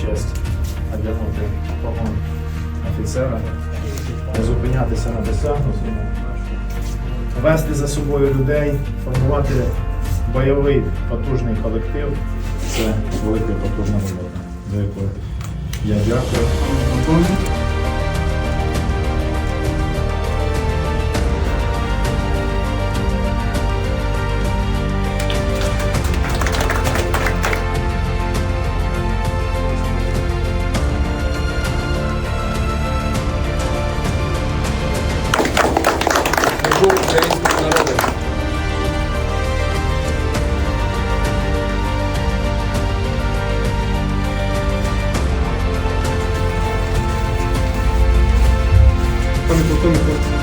честь одягнути погон офіцера, не зупинятися на досягнутому, вести за собою людей, формувати бойовий потужний колектив це велика потужна робота, за якої я дякую. Facebook, none of it. Come.